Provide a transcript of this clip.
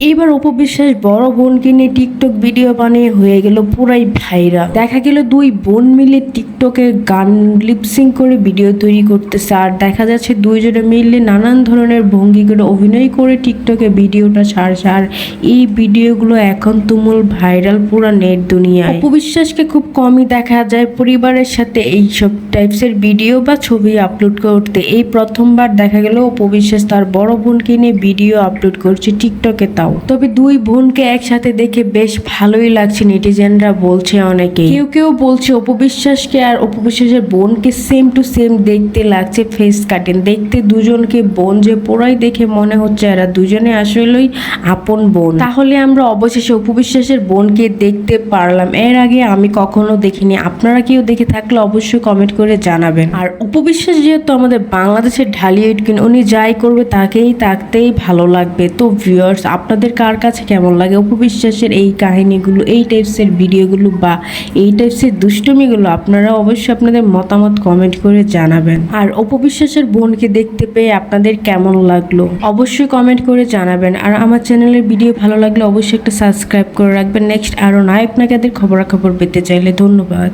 এবার উপবিশ্বাস বড় বোনকে নিয়ে টিকটক ভিডিও বানিয়ে হয়ে গেল পুরাই ভাইরা দেখা গেল দুই বোন মিলে টিকটকে গান লিপসিং করে ভিডিও তৈরি করতেছে। আর দেখা যাচ্ছে দুইজনে মিলে নানান ধরনের ভঙ্গি করে অভিনয় করে টিকটকে ভিডিওটা ছাড়ছে। আর এই ভিডিওগুলো এখন তুমুল ভাইরাল পুরা নেট দুনিয়ায়। উপবিশ্বাসকে খুব কমই দেখা যায় পরিবারের সাথে এইসব টাইপসের ভিডিও বা ছবি আপলোড করতে। এই প্রথমবার দেখা গেল উপবিশ্বাস তার বড় বোনকে নিয়ে ভিডিও আপলোড করছে টিকটকে তাও। তবে দুই বোনকে একসাথে দেখে বেশ ভালোই লাগছে, নেটিজেনরা বলছে অনেকে। কেউ কেউ বলছে উপবিশ্বাসকে আর অপবিশ্বাসের বোনকে সেম টু সেম দেখতে লাগছে ফেস কাটিং দেখতে দুজনকে বোন যে পুরাই দেখে মনে হচ্ছে এরা দুজনে আসলেই আপন বোন। তাহলে আমরা অবশেষে উপবিশ্বাসের বোনকে দেখতে পারলাম। এর আগে আমি কখনো দেখিনি। আপনারা কেউ দেখে থাকলে অবশ্যই কমেন্ট করে জানাবেন। আর উপবিশ্বাস যেহেতু আমাদের বাংলাদেশের ঢালিউড কিন উনি যাই করবে তাকেই তাকতেই ভালো লাগবে। তো ভিউয়ার্স আপনাদের কার কাছে কেমন লাগে? অপবিশ্বাসের এই কাহিনিগুলো, এই টাইপসের ভিডিওগুলো বা এই টাইপসের দুষ্টুমিগুলো আপনারা অবশ্যই আপনাদের মতামত কমেন্ট করে জানাবেন। আর অপবিশ্বাসের বোনকে দেখতে পেয়ে আপনাদের কেমন লাগল? অবশ্যই কমেন্ট করে জানাবেন। আর আমার চ্যানেলের ভিডিও ভালো লাগলে অবশ্যই একটা সাবস্ক্রাইব করে রাখবেন। নেক্সট আরও নায়ক নায়িকাদের খবরাখবর পেতে চাইলে ধন্যবাদ।